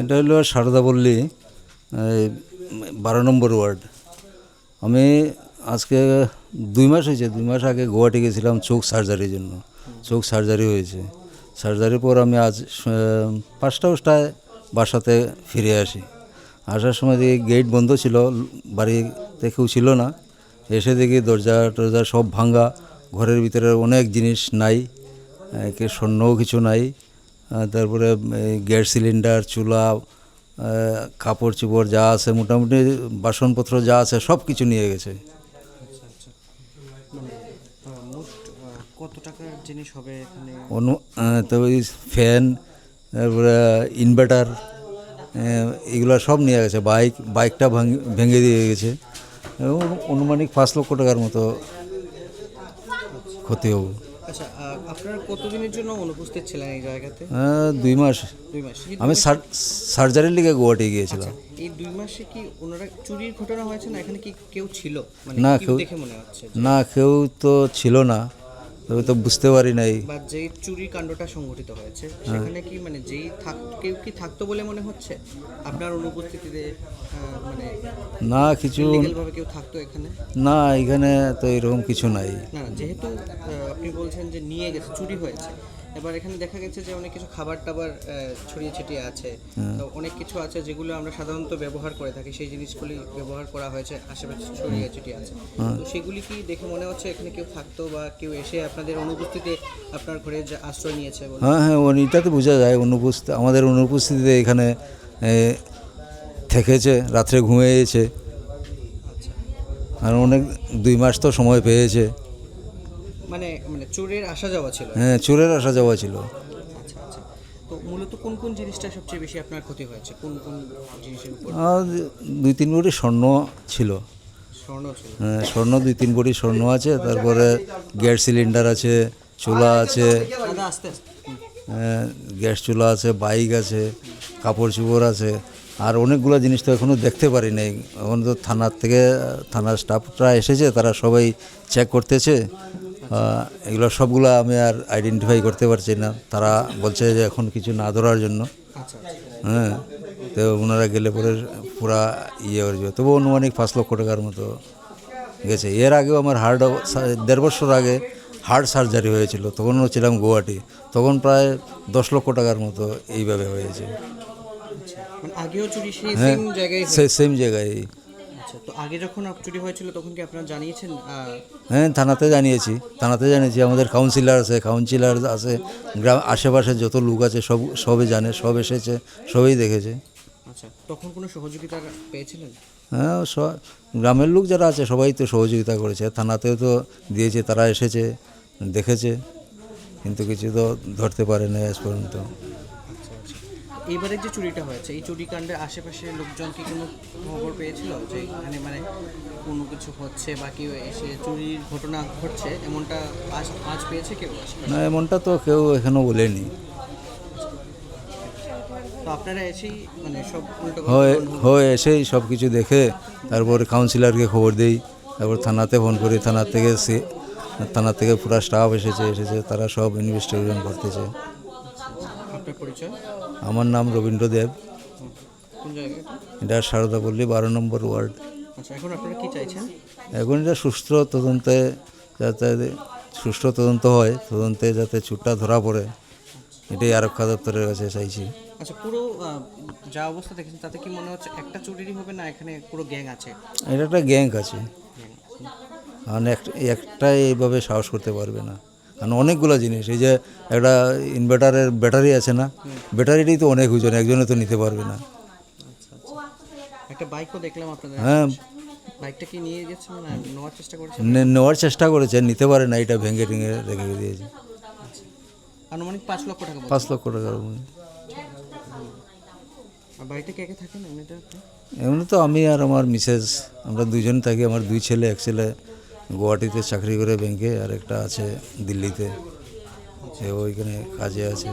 এটা হলো সারদাপল্লী এই, বারো নম্বর ওয়ার্ড। আমি আজকে দুই মাস হয়েছে দুই মাস আগে গুয়াহাটি গেছিলাম চোখ সার্জারির জন্য। চোখ সার্জারি হয়েছে। সার্জারির পর আমি আজ পাঁচটা পাঁচটায় বাসাতে ফিরে আসি। আসার সময় দেখি গেট বন্ধ ছিল বাড়িতে কেউ ছিল না। এসে দেখি দরজা টরজা সব ভাঙ্গা ঘরের ভিতরে অনেক জিনিস নাই স্বর্ণও কিছু নাই। তারপরে গ্যাস সিলিন্ডার চুলা কাপড় চোপড় যা আছে মোটামুটি বাসনপত্র যা আছে সব কিছু নিয়ে গেছে। অনু আহ, তো ওই ফ্যান তারপরে ইনভার্টার এগুলো সব নিয়ে গেছে। বাইক বাইকটা ভাঙ- ভেঙে দিয়ে গেছে। এবং অনুমানিক পাঁচ লক্ষ টাকার মতো ক্ষতি হবে আচ্ছা আপনারা কতদিনের জন্য অনুপস্থিত ছিলেন এই জায়গাতে? দুই মাস। দুই মাস। আমি সার- সার্জারির লিগে গুয়াহাটি গিয়েছিলাম। এই দুই মাসে কি ওনারা চুরির ঘটনা হয়েছে না? এখানে কি কেউ ছিল? মানে না, কেউ- দেখে মনে হচ্ছে না কেউ তো ছিল না। তবে তো বুঝতে পারি নাই। বা যেই চুরির কাণ্ডটা সংঘটিত হয়েছে সেখানে কি মানে যেই থাক কেউ কি থাকতো বলে মনে হচ্ছে? আপনার অনুপস্থিতিতে মানে না কিছু ভাবে কেউ থাকতো এখানে? না এখানে তো এরকম কিছু নাই। না, যেহেতু আপনি বলছেন যে নিয়ে গেছে চুরি হয়েছে এবার এখানে দেখা গেছে যে অনেক কিছু খাবার টাবার ছড়িয়ে ছিটিয়ে আছে। তো অনেক কিছু আছে যেগুলো আমরা সাধারণত ব্যবহার করে থাকি। সেই জিনিসগুলি ব্যবহার করা হয়েছে আশেপাশে ছড়িয়ে ছিটিয়ে আছে। তো সেগুলি কি দেখে মনে হচ্ছে এখানে কেউ থাকতো বা কেউ এসে আপনাদের অনুপস্থিতিতে আপনার ঘরে যে আশ্রয় নিয়েছে হ্যাঁ হ্যাঁ ওইটাতে বোঝা যায় অনুপস্থিত আমাদের অনুপস্থিতিতে এখানে থেকেছে রাত্রে ঘুমিয়েছে। আচ্ছা। আর অনেক দুই মাস তো সময় পেয়েছে। মানে মানে চোরের আসা যাওয়া ছিল? হ্যাঁ চোরের আসা যাওয়া ছিল। আচ্ছা আচ্ছা। তো মূলত কোন কোন জিনিসটা সবচেয়ে বেশি আপনার ক্ষতি হয়েছে? কোন কোন জিনিসের উপর? দুই তিন ভরি স্বর্ণ ছিল। স্বর্ণ ছিল। হ্যাঁ, স্বর্ণ দুই তিন ভরি স্বর্ণ আছে। তারপরে গ্যাস সিলিন্ডার আছে চুলা আছে। হ্যাঁ, গ্যাস চুলা আছে বাইক আছে কাপড় চোপড় আছে। আর অনেকগুলো জিনিস তো এখনও দেখতে পারি নাই। এখন তো থানার থেকে থানার স্টাফরা এসেছে তারা সবাই চেক করতেছে। এগুলো সবগুলো আমি আর আইডেন্টিফাই করতে পারছি না। তারা বলছে যে এখন কিছু না ধরার জন্য। আচ্ছা আচ্ছা। হ্যাঁ তো ওনারা গেলে পরে পুরা ইয়ে হয়ে যাবে। তবু অনুমানিক পাঁচ লক্ষ টাকার মতো গেছে। এর আগেও আমার হার্ট দেড় বছর আগে হার্ট সার্জারি হয়েছিল। তখনও ছিলাম গুয়াহাটি। তখন প্রায় দশ লক্ষ টাকার মতো এইভাবে হয়েছে। আচ্ছা মানে হ্যাঁ সেম জায়গায়। আচ্ছা তো আগে যখন চুরি হয়েছিল তখন কি আপনারা জানিয়েছেন হ্যাঁ থানাতে জানিয়েছি থানাতে জানিয়েছি। আমাদের কাউন্সিলর আছে কাউন্সিলর আছে গ্রাম আশেপাশে যত লোক আছে সব সবই জানে সব এসেছে সবই দেখেছে। আচ্ছা তখন কোনো সহযোগিতা পেয়েছিলেন? হ্যাঁ গ্রামের লোক যারা আছে সবাই তো সহযোগিতা করেছে। থানাতেও তো দিয়েছে তারা এসেছে দেখেছে কিন্তু কিছু তো ধরতে পারে না আজ পর্যন্ত। এবারে যে চুরিটা হয়েছে এই চুরি কাণ্ডে আশেপাশে লোকজন কি কোনো খবর পেয়েছিল যে এখানে মানে কোনো কিছু হচ্ছে বা কেউ এসে চুরির ঘটনা ঘটছে? এমনটা আজ আজ পেয়েছে কেউ? না এমনটা তো কেউ এখনও বলেনি। তো আপনারা এসেই মানে সব উল্টো হয় হয় এসেই সব কিছু দেখে তারপর কাউন্সিলরকে খবর দেই তারপর থানাতে ফোন করি থানা থেকে থানা থেকে পুরা স্টাফ এসেছে এসেছে তারা সব ইনভেস্টিগেশন করতেছে। আপনার পরিচয়? আমার নাম রবীন্দ্র দেব কোন জায়গায়? এটা সারদাপল্লী বারো নম্বর ওয়ার্ড। আচ্ছা এখন আপনারা কি চাইছেন? এখন এটা সুস্থ তদন্তে যাতে সুষ্ঠু তদন্ত হয় তদন্তে যাতে চুটটা ধরা পড়ে এটাই আরক্ষা দপ্তরের কাছে চাইছি। আচ্ছা পুরো যা অবস্থা দেখেছেন তাতে কি মনে হচ্ছে একটা চুরিরই হবে না এখানে পুরো গ্যাং আছে? এটা একটা গ্যাং আছে। আছে। একটাই এইভাবে সাহস করতে পারবে না। কারণ অনেকগুলো জিনিস এই যে একটা ইনভার্টারের ব্যাটারি আছে না ব্যাটারিটাই তো অনেক ওজন একজনে তো নিতে পারবে না। আচ্ছা আচ্ছা একটা বাইকও দেখলাম আপনাদের। হ্যাঁ। বাইকটা কি নিয়ে গেছে মানে নেওয়ার চেষ্টা করেছে? নেওয়ার চেষ্টা করেছে নিতে পারে না এটা ভেঙে টেঙে রেখে দিয়েছে। আনুমানিক পাঁচ লক্ষ টাকা পাঁচ লক্ষ টাকার বাড়িতে কে কে থাকেন? এমনিতে এমনি তো আমি আর আমার মিসেস আমরা দুজন থাকি আমার দুই ছেলে এক ছেলে। গুয়াহাটিতে চাকরি করে ব্যাংকে আর একটা আছে দিল্লিতে। সে ওইখানে কাজে আছে।